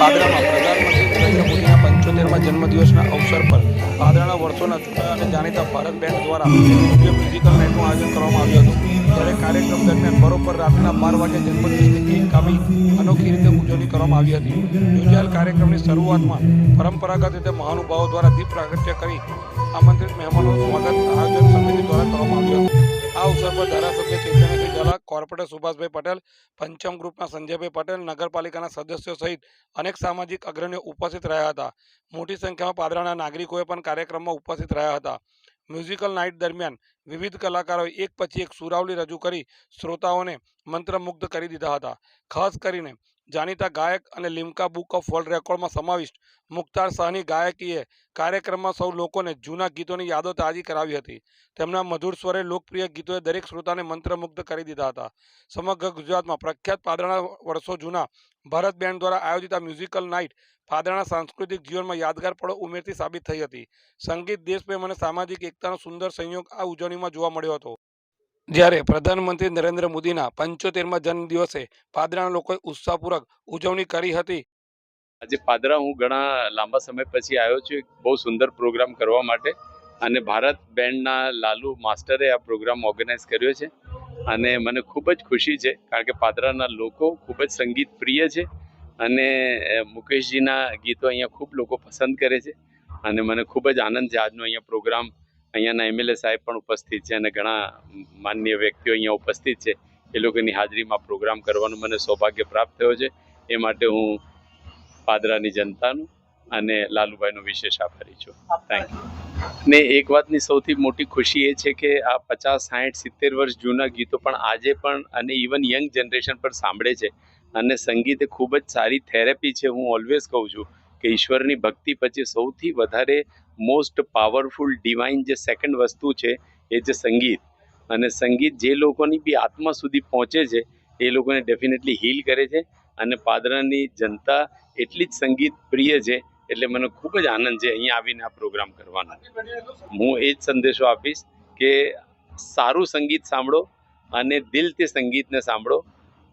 પાદરામાં પ્રધાનમંત્રી નરેન્દ્ર મોદીના પંચોતેરમાં જન્મદિવસના અવસર પર પાદરાના વર્ષોના જૂના અને જાણીતા ભારત બેન્ક દ્વારા ભવ્ય મ્યુઝિકલ નાઇટનું આયોજન કરવામાં આવ્યું હતું. ત્યારે કાર્યક્રમ દરમિયાન બરોબર રાતના બાર વાગે જન્મદિવસની કેક કાપી અનોખી રીતે ઉજવણી કરવામાં આવી હતી. યોજાયેલ કાર્યક્રમની શરૂઆતમાં પરંપરાગત રીતે મહાનુભાવો દ્વારા દીપ પ્રાગટ્ય કરી આમંત્રિત મહેમાનોનું સ્વાગત આયોજન સમિતિ દ્વારા કરવામાં આવ્યું હતું. આ અવસર પર ધારાસભ્ય ચૈતન્યસિંહ ઝાલા કોર્પોરેટર સુભાષભાઈ પટેલ, પંચમ ગ્રુપના સંજયભાઈ પટેલ, નગરપાલિકાના સદસ્યો સહિત અનેક સામાજિક અગ્રણીઓ ઉપસ્થિત રહ્યા હતા. મોટી સંખ્યામાં પાદરાના નાગરિકોએ પણ કાર્યક્રમમાં ઉપસ્થિત રહ્યા હતા. મ્યુઝિકલ નાઇટ દરમિયાન વિવિધ કલાકારોએ એક પછી એક સુરાવલી રજૂ કરી શ્રોતાઓને મંત્રમુગ્ધ કરી દીધા હતા. ખાસ કરીને જાણીતા ગાયક અને લિમ્કા બુક ઓફ વર્લ્ડ રેકોર્ડમાં સમાવિષ્ટ મુખ્તાર શાહની ગાયકીએ કાર્યક્રમમાં સૌ લોકોને જૂના ગીતોની યાદો તાજી કરાવી હતી. તેમના મધુર સ્વરે લોકપ્રિય ગીતોએ દરેક શ્રોતાને મંત્રમુગ્ધ કરી દીધા હતા. સમગ્ર ગુજરાતમાં પ્રખ્યાત પાદરાના વર્ષો જૂના ભારત બેન્ડ દ્વારા આયોજિત આ મ્યુઝિકલ નાઇટ પાદરાના સાંસ્કૃતિક જીવનમાં યાદગાર પળો ઉમેરતી સાબિત થઈ હતી. સંગીત, દેશપ્રેમ અને સામાજિક એકતાનો સુંદર સંયોગ આ ઉજવણીમાં જોવા મળ્યો હતો. જ્યારે પ્રધાનમંત્રી નરેન્દ્ર મોદીના પંચોતેરમાં જન્મદિવસે પાદરાના લોકોએ ઉત્સાહપૂર્વક ઉજવણી કરી હતી. આજે પાદરા હું ઘણા લાંબા સમય પછી આવ્યો છું બહુ સુંદર પ્રોગ્રામ કરવા માટે. અને ભારત બેન્ડના લાલુ માસ્ટરે આ પ્રોગ્રામ ઓર્ગેનાઇઝ કર્યો છે. અને મને ખૂબ જ ખુશી છે, કારણ કે પાદરાના લોકો ખૂબ જ સંગીત પ્રિય છે. અને મુકેશજીના ગીતો અહીંયા ખૂબ લોકો પસંદ કરે છે. અને મને ખૂબ જ આનંદ છે આજનો અહીંયા પ્રોગ્રામ અહીંયાના એમએલએ સાહેબ પણ ઉપસ્થિત છે અને ઘણા માન્ય વ્યક્તિઓ અહીંયા ઉપસ્થિત છે. એ લોકોની હાજરીમાં પ્રોગ્રામ કરવાનું મને સૌભાગ્ય પ્રાપ્ત થયો છે. એ માટે હું પાદરાની જનતાનું અને લાલુભાઈનો વિશેષ આભારી છું. થેન્ક યુ ને એક વાતની સૌથી મોટી ખુશી એ છે કે આ પચાસ સાઠ સિત્તેર વર્ષ જૂના ગીતો પણ આજે પણ અને ઇવન યંગ જનરેશન પણ સાંભળે છે. અને સંગીત એ ખૂબ જ સારી થેરેપી છે હું ઓલવેઝ કહું છું. કે ઈશ્વરની ભક્તિ પછી સૌથી વધારે મોસ્ટ પાવરફુલ ડિવાઇન જે સેકન્ડ વસ્તુ છે, એ છે સંગીત. અને સંગીત જે લોકોની બી આત્મા સુધી પહોંચે છે, એ લોકોને ડેફિનેટલી હીલ કરે છે અને પાદરાની જનતા એટલી જ સંગીત પ્રિય છે, એટલે મને ખૂબ જ આનંદ છે અહીંયા આવીને આ પ્રોગ્રામ કરવાનો. હું એ જ સંદેશો આપીશ કે સારું સંગીત સાંભળો અને દિલથી સંગીતને સાંભળો.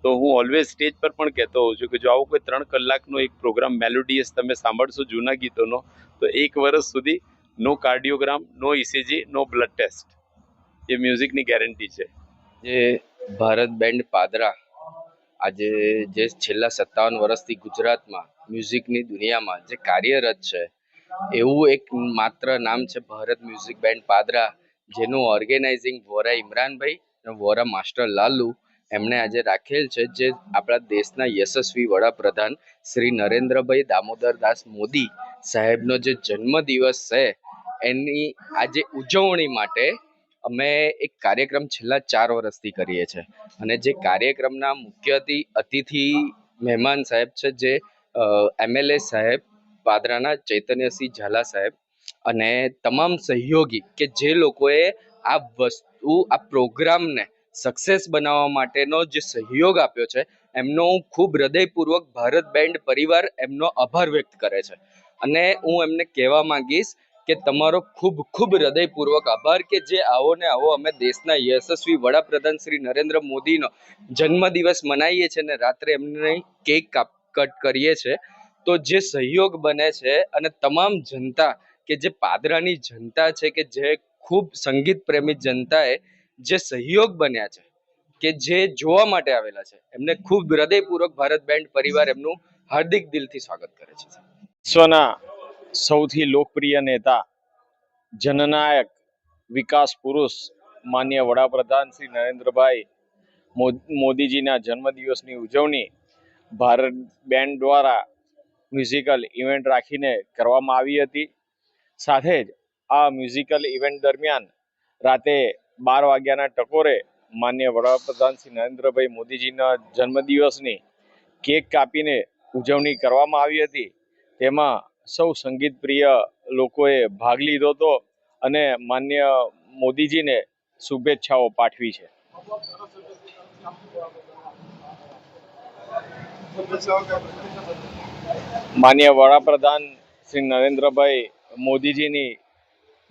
તો હું ઓલવેઝ સ્ટેજ પર પણ કહેતો હોઉં છું કે જો આવો કોઈ ત્રણ કલાકનો એક પ્રોગ્રામ મેલોડિયસ તમે સાંભળશો જૂના ગીતોનો, તો એક વર્ષ સુધી નો કાર્ડિયોગ્રામ નો ઇસીજી નો બ્લડ ટેસ્ટ એ મ્યુઝિકની ગેરંટી છે. જે ભારત બેન્ડ પાદરા આજે જે છેલ્લા સત્તાવન વર્ષથી ગુજરાતમાં મ્યુઝિકની દુનિયામાં જે કાર્યરત છે, એવું એક માત્ર નામ છે ભારત મ્યુઝિક બેન્ડ પાદરા, જેનું ઓર્ગેનાઇઝિંગ વોરા ઇમરાનભાઈ અને વોરા માસ્ટર લાલુ એમણે આજે રાખેલ છે જે આપણા દેશના યશસ્વી વડાપ્રધાન શ્રી નરેન્દ્રભાઈ દામોદરદાસ મોદી સાહેબનો જે જન્મદિવસ છે, એની આજે ઉજવણી માટે અમે એક કાર્યક્રમ છેલ્લા ચાર વર્ષથી કરીએ છીએ. અને જે કાર્યક્રમના મુખ્ય અતિ- અતિથિ મહેમાન સાહેબ છે જે એમએલએ સાહેબ, પાદરાના ચૈતન્યસિંહ ઝાલા સાહેબ અને તમામ સહયોગી કે જે લોકોએ આ વસ્તુ, આ પ્રોગ્રામને સક્સેસ બનાવવા માટેનો જે સહયોગ આપ્યો છે, એમનો હું ખૂબ હૃદયપૂર્વક ભારત બેન્ડ પરિવાર એમનો આભાર વ્યક્ત કરે છે. અને હું એમને કહેવા માંગીશ કે તમારો ખૂબ ખૂબ હૃદયપૂર્વક આભાર કે જે આવો ને આવો અમે દેશના યશસ્વી વડાપ્રધાન શ્રી નરેન્દ્ર મોદીનો જન્મદિવસ મનાવીએ છીએ અને રાત્રે એમને કેક કાપ કટ કરીએ છીએ, તો જે સહયોગ બને છે અને તમામ જનતા કે જે પાદરાની જનતા છે કે જે ખૂબ સંગીત પ્રેમી જનતાએ જે સહયોગ બન્યા છે, કે જે જોવા માટે આવેલા છે, એમને ખૂબ હૃદયપૂર્વક ભારત બેન્ડ પરિવાર એમનું હાર્દિક દિલથી સ્વાગત કરે છે. વિશ્વના સૌથી લોકપ્રિય નેતા, જનનાયક, વિકાસ પુરુષ, માન્ય વડાપ્રધાન શ્રી નરેન્દ્રભાઈ મોદીજીના જન્મદિવસની ઉજવણી ભારત બેન્ડ દ્વારા મ્યુઝિકલ ઇવેન્ટ રાખીને કરવામાં આવી હતી. સાથે જ આ મ્યુઝિકલ ઇવેન્ટ દરમિયાન રાતે બાર વાગ્યાના ટકોરે માન્ય વડાપ્રધાન શ્રી નરેન્દ્રભાઈ મોદીજીના જન્મદિવસની કેક કાપીને ઉજવણી કરવામાં આવી હતી. તેમાં સૌ સંગીત પ્રિય લોકોએ ભાગ લીધો હતો અને માન્ય મોદીજીને શુભેચ્છાઓ પાઠવી છે. માન્ય વડાપ્રધાન શ્રી નરેન્દ્રભાઈ મોદીજીની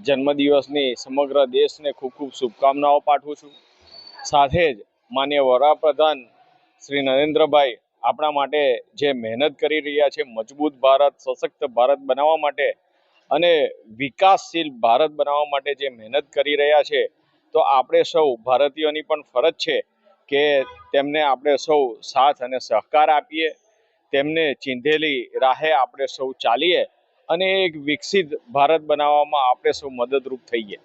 જન્મદિવસની સમગ્ર દેશને ખૂબ ખૂબ શુભકામનાઓ પાઠવું છું. સાથે જ માન્ય વડાપ્રધાન શ્રી નરેન્દ્રભાઈ આપણા માટે જે મહેનત કરી રહ્યા છે, મજબૂત ભારત, સશક્ત ભારત બનાવવા માટે અને વિકાસશીલ ભારત બનાવવા માટે જે મહેનત કરી રહ્યા છે, તો આપણે સૌ ભારતીયોની પણ ફરજ છે કે તેમને આપણે સૌ સાથ અને સહકાર આપીએ, તેમને ચીંધેલી રાહે આપણે સૌ ચાલીએ અને એક વિકસિત ભારત બનાવવામાં આપણે સૌ મદદરૂપ થઈએ.